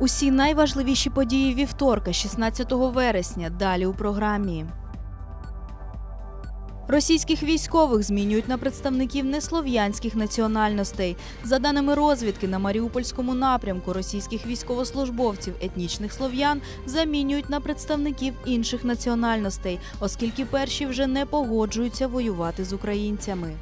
Усі найважливіші події вівторка, 16 вересня. Далі у програмі. Російських військових змінюють на представників неслов'янських національностей. За даними розвідки, на Маріупольському напрямку російських військовослужбовців етнічних слов'ян замінюють на представників інших національностей, оскільки перші вже не погоджуються воювати з українцями.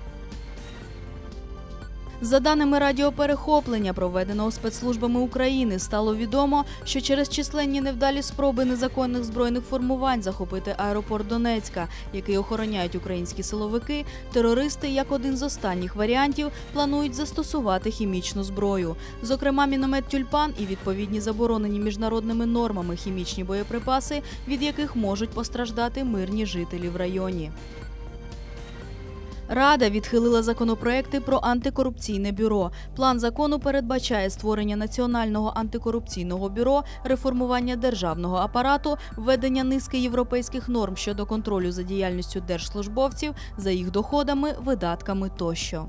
За даними радіоперехоплення, проведеного спецслужбами України, стало відомо, що через численні невдалі спроби незаконних збройних формувань захопити аеропорт Донецька, який охороняють українські силовики, терористи, як один з останніх варіантів, планують застосувати хімічну зброю. Зокрема, міномет тюльпан і відповідні заборонені міжнародними нормами хімічні боєприпаси, від яких можуть постраждати мирні жителі в районі. Рада відхилила законопроекти про антикорупційне бюро. План закону передбачає створення національного антикорупційного бюро, реформування державного апарату, введення низки європейських норм щодо контролю за діяльністю держслужбовців, за їх доходами, видатками тощо.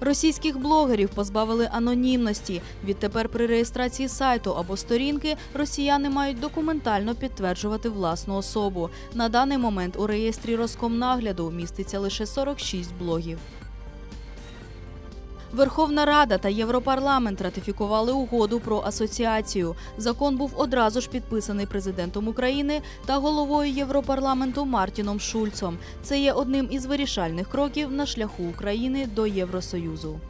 Російських блогерів позбавили анонімності. Відтепер при реєстрації сайту або сторінки росіяни мають документально підтверджувати власну особу. На даний момент у реєстрі Роскомнагляду міститься лише 46 блогів. Верховна Рада та Європарламент ратифікували угоду про асоціацію. Закон був одразу ж підписаний президентом України та головою Європарламенту Мартіном Шульцом. Це є одним із вирішальних кроків на шляху України до Євросоюзу.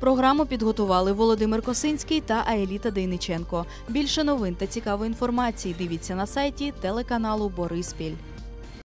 Програму підготували Володимир Косинський та Аеліта Дейниченко. Більше новин та цікавої інформації дивіться на сайті телеканалу Бориспіль.